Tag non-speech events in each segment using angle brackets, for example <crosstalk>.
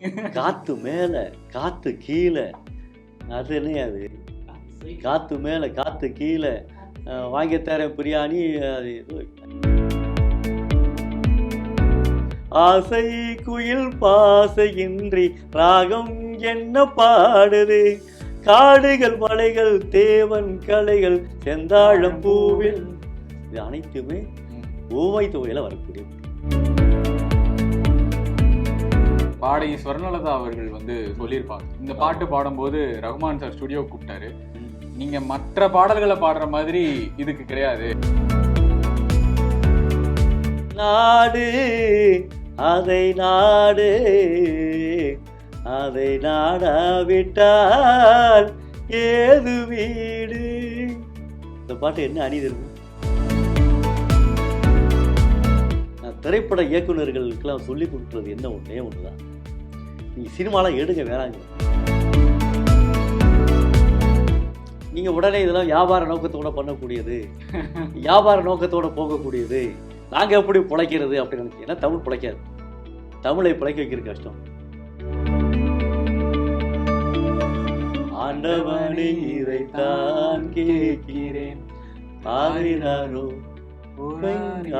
<laughs> காத்து மேல காத்து கீழே. அது என்ன அது? காத்து மேல காத்து கீழே. வாங்கி தரேன் பிரியாணி. அது ஆசை குயில் பாசையின்றி ராகம் என்ன பாடுது? காடுகள் மலைகள் தேவன் கலைகள் செந்தாழம் பூவில். இது அனைத்துமே ஓவை தொகையில வரக்கூடிய பாடகி ஸ்வர்ணலதா அவர்கள் வந்து சொல்லியிருப்பாங்க. இந்த பாட்டு பாடும்போது ரகுமான் சார் ஸ்டுடியோ கூப்பிட்டாரு. நீங்க மற்ற பாடல்களை பாடுற மாதிரி இதுக்கு கிடையாது. நாடு அதை நாடு அதை நாடாவிட்டால் ஏது வீடு? இந்த பாட்டு என்ன அணிது திரைப்பட இயக்குனர்களுக்கெல்லாம் சொல்லி கொடுக்குறது என்ன? ஒன்றே ஒன்று தான் நீங்கள் சினிமாலாம் எடுங்க வேணாங்க. நீங்கள் உடனே இதெல்லாம் வியாபார நோக்கத்தோட பண்ணக்கூடியது. <laughs> வியாபார நோக்கத்தோட போகக்கூடியது. நாங்கள் எப்படி பிழைக்கிறது அப்படின்னு நினைச்சீங்கன்னா தமிழ் பிழைக்காது. தமிழை பிழைக்க வைக்கிறது கஷ்டம். ஆண்டவனை இதைத்தான் கேட்கிறேன். ஆறினாரோ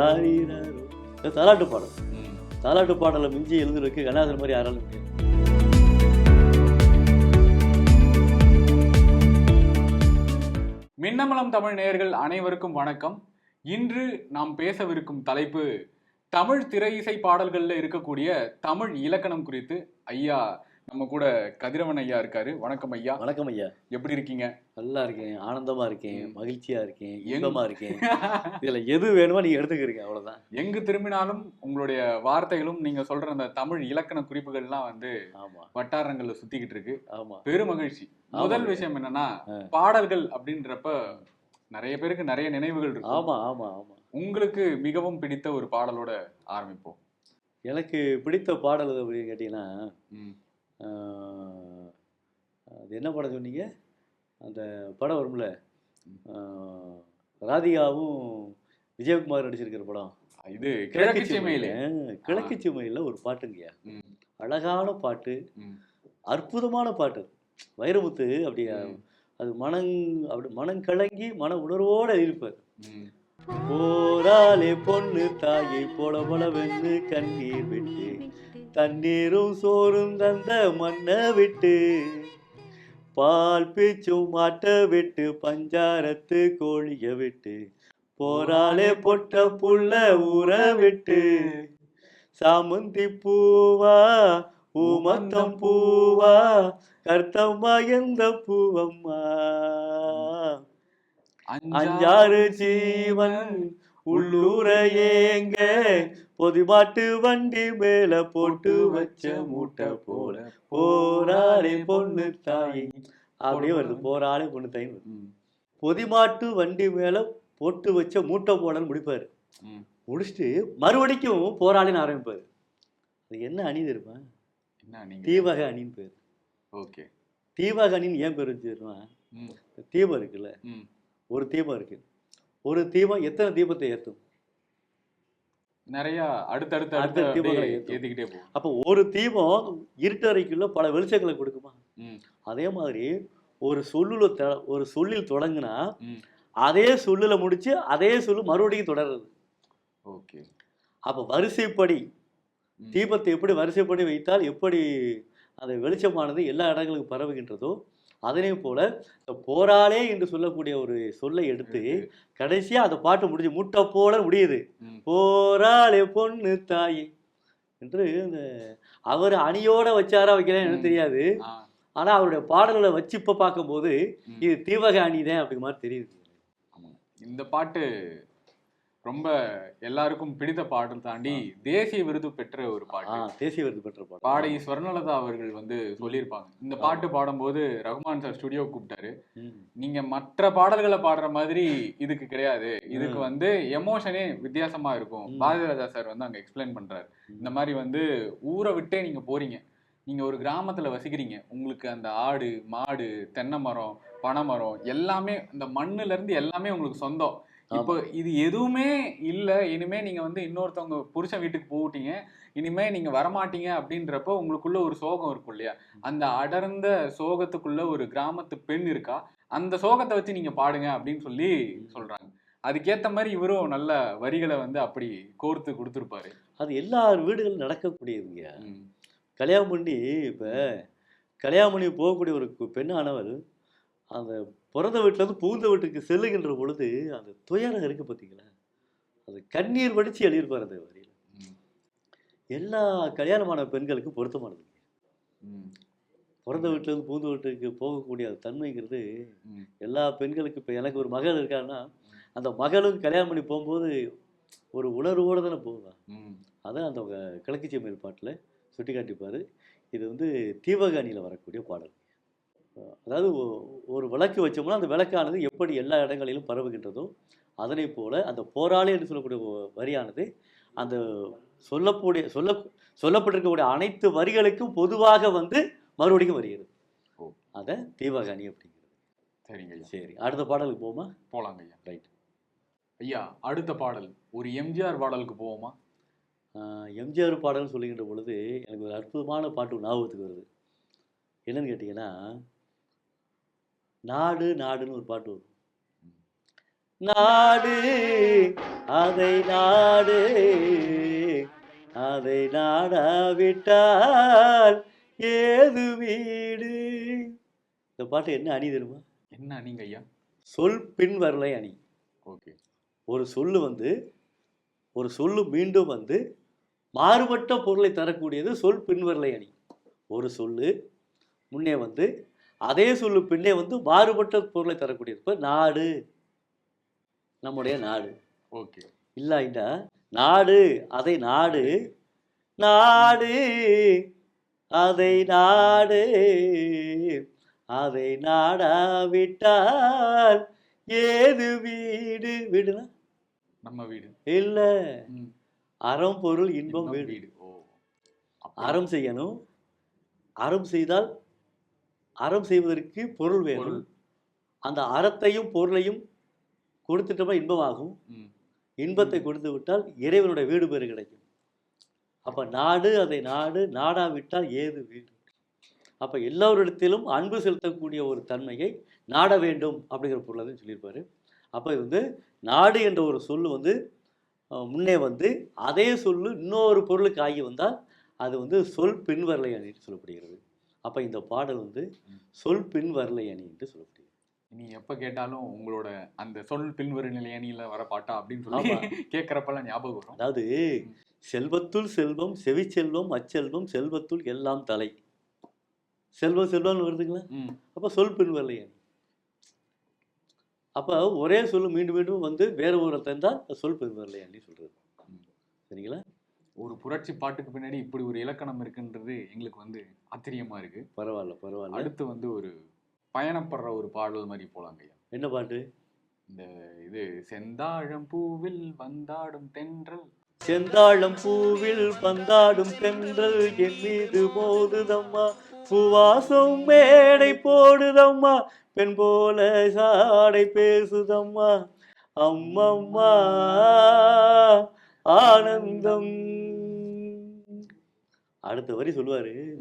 ஆறினாரோ தாலாட்டு பாடல். தாலாட்டு பாடலை மிஞ்சி எழுதுறதுக்கு கண்ணாசன் மாதிரி யாராலும் முடியாது. மின்னமலம் தமிழ் நேயர்கள் அனைவருக்கும் வணக்கம். இன்று நாம் பேசவிருக்கும் தலைப்பு தமிழ் திரை இசை பாடல்கள்ல இருக்கக்கூடிய தமிழ் இலக்கணம் குறித்து. ஐயா நம்ம கூட கதிரவன் ஐயா இருக்காரு. வணக்கம் ஐயா. வணக்கம் ஐயா. எப்படி இருக்கீங்க? நல்லா இருக்கேன். ஆனந்தமா இருக்கேன். மகிழ்ச்சியா இருக்கேன். இன்பமா இருக்கேன். <laughs> இதுல எது வேணுமோ நீங்க எடுத்துக்கிறீங்க அவ்வளவுதான். எங்கு திரும்பினாலும் உங்களுடைய வார்த்தைகளும் நீங்க சொல்ற அந்த தமிழ் இலக்கண குறிப்புகள்லாம் வந்து ஆமா. வட்டாரங்கள்ல சுத்திக்கிட்டு இருக்கு. ஆமா. பெரும் மகிழ்ச்சி முதல். விஷயம் என்னன்னா. பாடல்கள் அப்படின்றப்ப நிறைய பேருக்கு நிறைய நினைவுகள் இருக்கு ஆமா ஆமா ஆமா. உங்களுக்கு மிகவும் பிடித்த ஒரு பாடலோட ஆரம்பிப்போம். எனக்கு பிடித்த பாடல் அப்படின்னு கேட்டீங்கன்னா அது என்ன படம் சொன்னீங்க அந்த படம் வரும்ல ராதிகாவும் விஜயகுமார் நடிச்சிருக்கிற படம் இது கிழக்கு சீமையிலே கிழக்கு சீமையில ஒரு பாட்டுங்கய்யா. அழகான பாட்டு. அற்புதமான பாட்டு வைரமுத்து அப்படி. அது மனங் அப்படி மனம் கலங்கி மன உணர்வோடு இருப்பார் ம். போராளே பொண்ணு தாயை போல போலவென்று கண்ணீர் விட்டு தண்ணீரும் சோறும் தந்த மண்ணை விட்டு பால் பீச்சும் மாட்ட விட்டு பஞ்சாரத்து கோழிய விட்டு போராளே பொட்ட புள்ள ஊற விட்டு சாமந்தி பூவா ஊமத்தம் பூவா கர்த்தம்மா எந்த பூவம்மா. அஞ்சாறு ஜீவன் உள்ளூர ஏங்க பொதிமாட்டு வண்டி மேல போட்டு வச்ச மூட்டை போல. போராளே பொண்ணு தாய். அப்படியே வருது போராளே. பொண்ணு தாய். பொதிமாட்டு வண்டி மேல போட்டு வச்ச மூட்டை போடன்னு முடிப்பாரு. முடிச்சுட்டு மறுபடிக்கும் போராளின்னு ஆரம்பிப்பாரு. அது என்ன அணி தெரியுமா? தீவக அணின்னு பேர். ஓகே. தீவக அணின்னு ஏன் பேர் வச்சு தெரியுமா? ம். இந்த தீபம் இருக்குல்ல. ஒரு தீபம் இருக்கு. ஒரு தீபம் எத்தனை தீபத்தை ஏற்றும் நிறைய அடுத்தடுத்து அடுத்த தீபங்களை. ஏத்திக்கிட்டே போகும் அப்போ ஒரு தீபம் இருட்டறைக்குள்ள பல வெளிச்சங்களை கொடுக்குமா. அதே மாதிரி ஒரு சொல்லுல ஒரு சொல்லில் தொடங்குனா. அதே சொல்லுல முடிச்சு அதே சொல்லு மறுபடியும் தொடர்றது ஓகே அப்போ வரிசைப்படி. தீபத்தை எப்படி வரிசைப்படி வைத்தால் எப்படி அந்த வெளிச்சமானது எல்லா இடங்களுக்கும் பரவுகின்றதோ அதே போல இந்த போராளே என்று சொல்லக்கூடிய ஒரு சொல்லை எடுத்து கடைசியா அந்த பாட்டு முடிஞ்சு முட்டை போல முடியுது. போராளே பொண்ணு தாயே என்று அந்த அவர் அணியோட வச்சாரா வைக்கிறேன் எனக்கு. தெரியாது. ஆனா அவருடைய பாடல்களை வச்சு இப்ப பார்க்கும்போது. இது தீவக அணிதான் அப்படி மாதிரி தெரியுது. இந்த பாட்டு ரொம்ப எல்லாருக்கும் பிடித்த பாடல் தாண்டி தேசிய விருது பெற்ற ஒரு பாட்டு. தேசிய விருது பெற்ற பாடல். பாடகி ஸ்வர்ணலதா அவர்கள் வந்து சொல்லியிருப்பாங்க. இந்த பாட்டு பாடும்போது ரகுமான் சார் ஸ்டுடியோ கூப்பிட்டாரு. நீங்க மற்ற பாடல்களை பாடுற மாதிரி இதுக்கு கிடையாது. இதுக்கு. வந்து எமோஷனே வித்தியாசமா இருக்கும். பாரதிராஜா சார் வந்து அங்க எக்ஸ்பிளைன் பண்றாரு. இந்த மாதிரி வந்து ஊரை விட்டே நீங்க போறீங்க. நீங்க ஒரு கிராமத்துல வசிக்கிறீங்க. உங்களுக்கு அந்த ஆடு மாடு தென்னை மரம் பனை மரம் எல்லாமே இந்த மண்ணுல இருந்து எல்லாமே உங்களுக்கு சொந்தம். இப்போ இது எதுவுமே இல்ல. இனிமே நீங்க வந்து இன்னொருத்தவங்க புருஷன் வீட்டுக்கு போட்டீங்க இனிமே நீங்க வரமாட்டீங்க அப்படின்றப்ப உங்களுக்குள்ள ஒரு சோகம் இருக்கும் இல்லையா? அந்த அடர்ந்த சோகத்துக்குள்ள ஒரு கிராமத்து பெண் இருக்கா? அந்த சோகத்தை வச்சு நீங்க பாடுங்க அப்படின்னு சொல்லி சொல்றாங்க. அதுக்கேத்த மாதிரி இவரும் நல்ல வரிகளை வந்து அப்படி கோர்த்து கொடுத்துருப்பாரு. அது எல்லார் வீடுகளும் நடக்கக்கூடியதுங்க. கல்யாணம் பண்ணி இப்போ கல்யாணம் பண்ணி போகக்கூடிய ஒரு பெண்ணானவர் அந்த பிறந்த வீட்டிலேருந்து புகுந்த வீட்டுக்கு செல்லுகின்ற பொழுது அந்த துயரம் இருக்கு பார்த்தீங்களா அது கண்ணீர் வடித்து எழுதியிருப்பார் அந்த வரியில். எல்லா கல்யாணமான பெண்களுக்கும் பொருத்தமானது. பிறந்த வீட்டிலேருந்து புகுந்த வீட்டுக்கு போகக்கூடிய அந்த தன்மைங்கிறது எல்லா பெண்களுக்கும் இப்போ எனக்கு ஒரு மகள் இருக்கான்னா அந்த மகளும் கல்யாணம் பண்ணி போகும்போது ஒரு உணர்வோடு தானே போவான் அதான் அந்த கிழக்கு செம்மையில் பாட்டில் சுட்டி காட்டிப்பார் இது வந்து தீவகாணியில் வரக்கூடிய பாடல். அதாவது ஒரு விளக்கு வச்சோம்னா அந்த விளக்கானது எப்படி எல்லா இடங்களிலும் பரவுகின்றதோ அதனை போல அந்த போராளி என்று சொல்லக்கூடிய வரியானது அந்த சொல்லக்கூடிய சொல்ல சொல்லப்பட்டிருக்கக்கூடிய அனைத்து வரிகளுக்கும் பொதுவாக வந்து மறுபடியும் வருகிறது. ஓ. அதை தீவகாணி அப்படிங்கிறது. சரிங்க சரி அடுத்த பாடலுக்கு போமா போலாங்க ஐயா. ரைட். ஐயா அடுத்த பாடல் ஒரு எம்ஜிஆர் பாடலுக்கு போவோமா? எம்ஜிஆர் பாடல்னு சொல்லுகின்ற பொழுது எனக்கு ஒரு அற்புதமான பாட்டு ஞாபகத்துக்கு வருது. என்னன்னு கேட்டிங்கன்னா நாடு நாடுன்னு ஒரு பாட்டு வரும். நாடு அதை நாடு அதை நாடாவிட்டால் ஏது வீடு? இந்த பாட்டு என்ன அணி தெரியுமா? என்ன நீங்க ஐயா? சொல் பின் வரலை அணி. ஓகே. ஒரு சொல்லு வந்து ஒரு சொல்லு மீண்டும் வந்து மாறுபட்ட பொருளை தரக்கூடியது சொல் பின்வரலை அணி. ஒரு சொல்லு முன்னே வந்து அதே சொல்லு பின்னே வந்து மாறுபட்ட பொருளை தரக்கூடியது. இப்போ நாடு. நம்முடைய நாடு. ஓகே. இல்லாயிட்டா நாடு. அதை நாடு. நாடு. அதை நாடு. அதை நாடாவிட்டால் ஏது வீடு? வீடுனா? நம்ம வீடு. இல்லை. அறம் பொருள் இன்பம் வீடு. அறம் செய்யணும். அறம் செய்தால் அறம் செய்வதற்கு பொருள் வேணும். அந்த அறத்தையும் பொருளையும் கொடுத்துட்டோம்னா இன்பமாகும். இன்பத்தை கொடுத்து விட்டால் இறைவனுடைய வீடு பேறு கிடைக்கும். அப்ப நாடு அதை நாடு நாடாவிட்டால் ஏது வீடு? அப்ப எல்லோரிடத்திலும் அன்பு செலுத்தக்கூடிய ஒரு தன்மையை நாட வேண்டும் அப்படிங்கிற பொருளை தான் சொல்லியிருப்பாரு. அப்ப இது வந்து நாடு என்ற ஒரு சொல்லு வந்து முன்னே வந்து அதே சொல்லு இன்னொரு பொருளுக்கு ஆகி வந்தால் அது வந்து சொல் பின்வரலை என்று சொல்லப்படுகிறது. அப்ப இந்த பாடல் வந்து சொல் பின்வரலை அணி என்று சொல்லப்படுகிறது நீ எப்ப கேட்டாலும் உங்களோட அந்த சொல் பின்வரு நிலையணியில வர பாட்டா அப்படின்னு சொல்லி. கேட்கறப்பெல்லாம் ஞாபகம் வரும். அதாவது செல்வத்துள் செல்வம் செவிச்செல்வம் அச்செல்வம் செல்வத்துள் எல்லாம் தலை. செல்வம் செல்வம்னு வருதுங்களா. அப்போ சொல் பின் வரலையா அப்போ ஒரே சொல்லு மீண்டும் மீண்டும் வந்து வேற ஒரு தந்தால் சொல் பின் வரலையாண்டி சொல்றது. ம். சரிங்களா? ஒரு புரட்சி பாட்டுக்கு பின்னாடி இப்படி ஒரு இலக்கணம் இருக்குன்றது எங்களுக்கு வந்து ஆச்சரியமா இருக்கு. பரவாயில்ல பரவாயில்ல. அடுத்து வந்து ஒரு பயணப்படுற ஒரு பாடல் மாதிரி போலாங்க ஐயா. என்ன பாட்டு? இந்த இது செந்தாழம் பூவில் வந்தாடும் தென்றல். செந்தாழம் பூவில் பந்தாடும் தென்றல் என் மீது மோதுதம்மா. பூவாசம் மேடை போடுதம்மா பெண் போல சாடை பேசுதம்மா. அம்மம்மா ஆனந்தம். அடுத்த வரி சொல்லுவாரு.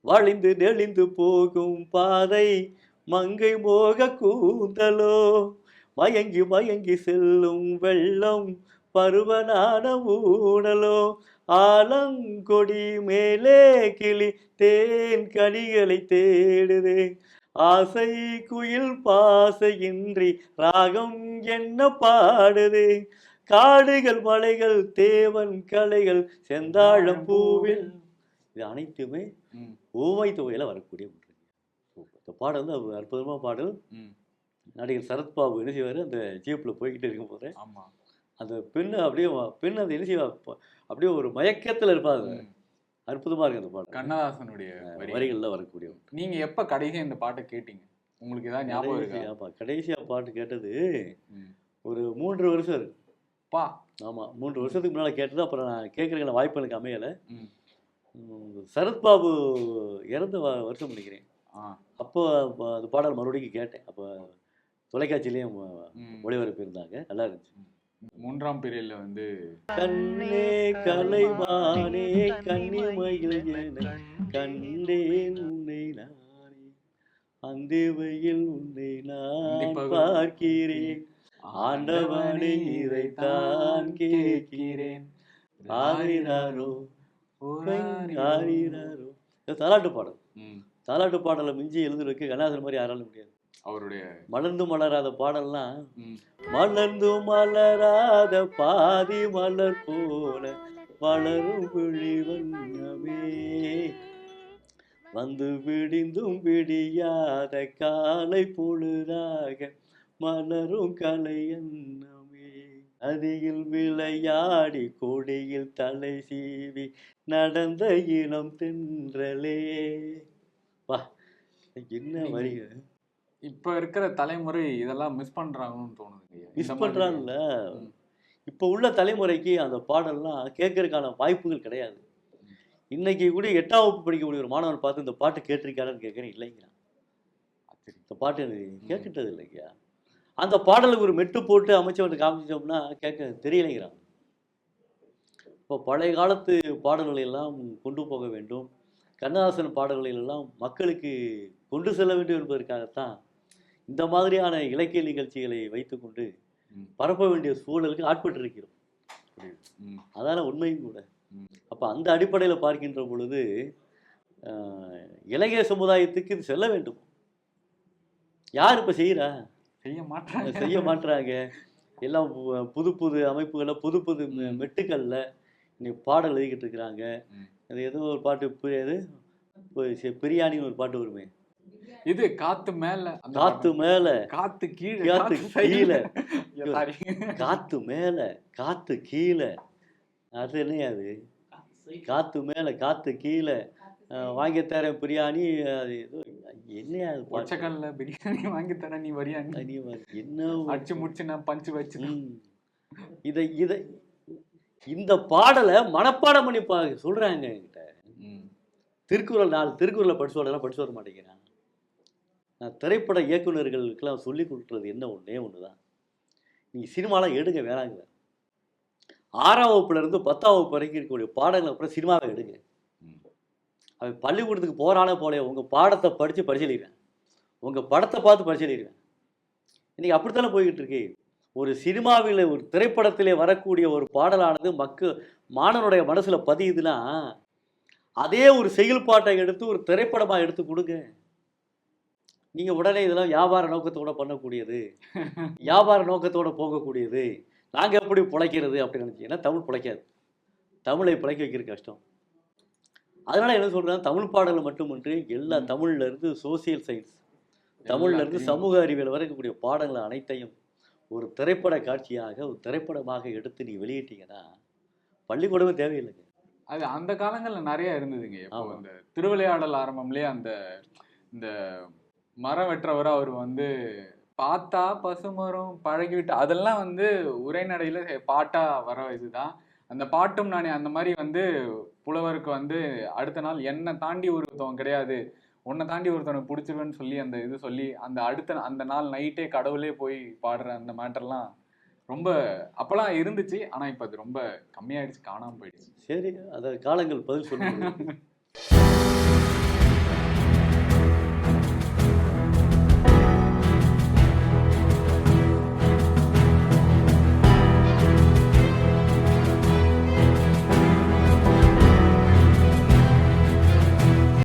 வழிந்து நெளிந்து போகும் பாதை மங்கை மோக கூந்தலோ மயங்கி மயங்கி செல்லும் வெள்ளம் பருவனான ஊடலோ ஆலங்கொடி மேலே கிளி தேன் கனிகளை தேடுதே. ஆசை குயில் பாசையின்றி ராகம் என்ன பாடுதே. காடுகள் மலைகள் தேவன் கலைகள் செந்தாழம் பூவில். இது அனைத்துமே. ஊமை தொகையில் வரக்கூடிய ஒன்று. இந்த பாடல் வந்து அற்புதமான பாடல். நடிகர் சரத்பாபு என்ன செய்வார்? அந்த ஜீப்பில் போய்கிட்டு இருக்கும் போது ஆமா. அந்த பெண்ணு அப்படியே பெண் அந்த என்ன செய்வா? அப்படியே ஒரு மயக்கத்தில் இருப்பாங்க. ம். அற்புதமா இருக்கு அந்த பாடல். கண்ணதாசனுடைய வரி. வரிகளில் வரக்கூடிய நீங்க எப்ப கடைசியா இந்த பாட்டை கேட்டீங்க? உங்களுக்கு ஏதாவது ஞாபகம் இருக்கா? கடைசியா பாட்டு கேட்டது. ஒரு மூன்று வருஷம் இருக்கு. பா. ஆமா மூன்று வருஷத்துக்கு முன்னால கேட்டது அப்புறம் நான் கேட்குறதுல வாய்ப்பு எனக்கு அமையலை. சரத்பாபு இறந்த வருஷம் நினைக்கிறேன். அப்போ அந்த பாடல் மறுபடியும் கேட்டேன். அப்போ தொலைக்காட்சியிலையும். ஒளிபரப்பு இருந்தாங்க. நல்லா இருந்துச்சு. மூன்றாம் பீரியட்ல வந்து கண்ணே கலைவானே கன்னிமயில் என கண்டேன் உன்னை நானே. அந்திவையில் உன்னை நான். பார்க்கிறேன். ஆண்டவனே இதைத்தான் கேட்கிறேன். ஆரிராரோ இது தாலாட்டு பாடல். தாலாட்டு பாடலை மிஞ்சி எழுதுறதுக்கு கண்ணாசன் மாதிரி யாராலும் முடியாது. அவருடைய மலர்ந்து மலராத பாடல்லாம் மலர்ந்து மலராத பாதி மலர் போல வளரும் விழி வண்ணமே. வந்து விடிந்தும் விடியாத காலை பொழுதாக மலரும் கலை எண்ணமே அதில் விளையாடி கொடியில் தலை சீவி நடந்த இனம் தென்றலே. வா என்ன வரிக இப்ப இருக்கிற தலைமுறை இதெல்லாம் மிஸ் பண்றாங்கன்னு தோணுதுங்க. இந்த மிஸ் பண்றாங்கல்ல. இப்போ உள்ள தலைமுறைக்கு அந்த பாடல்லாம் கேட்கறதுக்கான வாய்ப்புகள் கிடையாது. இன்னைக்கு கூட எட்டாம் வகுப்பு படிக்கக்கூடிய ஒரு மாணவன் பார்த்து இந்த பாட்டு கேட்டிருக்காருன்னு கேட்குறேன் இல்லைங்கிறான் சரி. இந்த பாட்டு எனக்கு கேட்டுட்டது இல்லைங்கய்யா. அந்த பாடலுக்கு ஒரு மெட்டு போட்டு அமைச்சவன்ட்டு காமிச்சிட்டோம்னா கேட்க தெரியலைங்கிறான் இப்போ பழைய காலத்து பாடல்களை எல்லாம் கொண்டு போக வேண்டும் கண்ணதாசன் பாடல்களை எல்லாம் மக்களுக்கு கொண்டு செல்ல வேண்டும் என்பதற்காகத்தான் இந்த மாதிரியான இலக்கிய நிகழ்ச்சிகளை வைத்துக்கொண்டு. பரப்ப வேண்டிய சூழலுக்கு ஆட்பட்டிருக்கிறோம் புரியுது. ம், அதான உண்மையும் கூட. அப்போ அந்த அடிப்படையில் பார்க்கின்ற பொழுது இளைய சமுதாயத்துக்கு இது செல்ல வேண்டும் யார் இப்போ செய்கிறா செய்ய மாட்டாங்க. செய்ய மாட்றாங்க. எல்லாம் பு- புது புது அமைப்புகளில் புது புது மெ- ம். மெட்டுக்கல்ல இன்னைக்கு பாடல் எழுதிக்கிட்டு இருக்கிறாங்க. அது ஏதோ ஒரு பாட்டு புரியாது பிரியாணின்னு ஒரு பாட்டு வருமே. இது காத்து மேல காத்து மேல. காத்து கீழே காத்து. கீழே. காத்து மேல காத்து கீழே. அது என்ன அது? காத்து மேல காத்து கீழே. வாங்கி தரேன் பிரியாணி அது ஏதோ பாட்டு? ஒச்சக்கல்ல பிரியாணி வாங்கி தர நீ வரியா நீ? என்ன அடிச்சு முடிச்சு நான் பஞ்சு வச்சு. இதை இதை இந்த பாடலை மனப்பாடம் பண்ணி பா சொல்றாங்க என்கிட்ட திருக்குறள் நாலு திருக்குறளை படிச்சு வரலாம் படிச்சு வர மாட்டேங்கிறேன் நான் திரைப்பட இயக்குனர்களுக்கெல்லாம் சொல்லி கொடுக்குறது என்ன ஒன்றே ஒன்று தான் நீங்கள் சினிமாலாம் எடுங்க வேணாங்க ஆறாம் வகுப்புல இருந்து பத்தாம் வகுப்பு வரைக்கும் இருக்கக்கூடிய பாடங்களை அப்புறம் சினிமாவை எடுங்க. அவன் பள்ளிக்கூடத்துக்கு போகிறானே போலே உங்கள் பாடத்தை படித்து பரிசீலிக்கிறேன். உங்கள் படத்தை பார்த்து பரிசீலிக்கிறேன். இன்றைக்கி அப்படித்தானே போய்கிட்டு இருக்கு? ஒரு சினிமாவில் ஒரு திரைப்படத்திலே வரக்கூடிய ஒரு பாடலானது மக்கள் மாணவனுடைய மனசில் பதியுதுன்னா அதே ஒரு செயல்பாட்டை எடுத்து ஒரு திரைப்படமாக எடுத்து கொடுங்க. நீங்கள் உடனே இதெல்லாம் வியாபார நோக்கத்தோடு பண்ணக்கூடியது. வியாபார நோக்கத்தோடு போகக்கூடியது. நாங்கள் எப்படி பிழைக்கிறது அப்படின்னு நினச்சிங்கன்னா தமிழ் பிழைக்காது. தமிழை பிழைக்க வைக்கிறது கஷ்டம். அதனால என்ன சொல்றேன் தமிழ் பாடல் மட்டுமின்றி எல்லா ம். தமிழ்ல இருந்து சோசியல் சயின்ஸ் தமிழ்ல இருந்து எல்லாத்தையும் சமூக அறிவியல் வரை இருக்கக்கூடிய பாடங்கள் அனைத்தையும் ஒரு திரைப்பட காட்சியாக ஒரு திரைப்படமாக எடுத்து நீ வெளியிட்டீங்கன்னா பள்ளிக்கூடமே தேவையில்லைங்க அது அந்த காலங்கள்ல நிறைய இருந்ததுங்க இப்போ. அந்த திருவிளையாடல் ஆரம்பம்லயே அந்த இந்த மரம் வெட்டுறவரை அவர் வந்து பார்த்தா பசுமரம் பழகி விட்டு அதெல்லாம் வந்து உரைநடையில பாட்டா வர இதுதான் அந்த பாட்டும் நானே அந்த மாதிரி வந்து புலவருக்கு வந்து அடுத்த நாள் என்னை தாண்டி ஒருத்தவன் கிடையாது. உன்னை தாண்டி ஒருத்தவனுக்கு பிடிச்சிருவேன்னு சொல்லி அந்த இது சொல்லி அந்த அடுத்த அந்த நாள் நைட்டே கடவுளே போய் பாடுற அந்த மேட்டர்லாம் ரொம்ப அப்பெல்லாம் இருந்துச்சு. ஆனா இப்ப அது ரொம்ப கம்மியாயிடுச்சு காணாம போயிடுச்சு. சரி அதை காலங்கள் பதில் சொல்லுங்க. <laughs>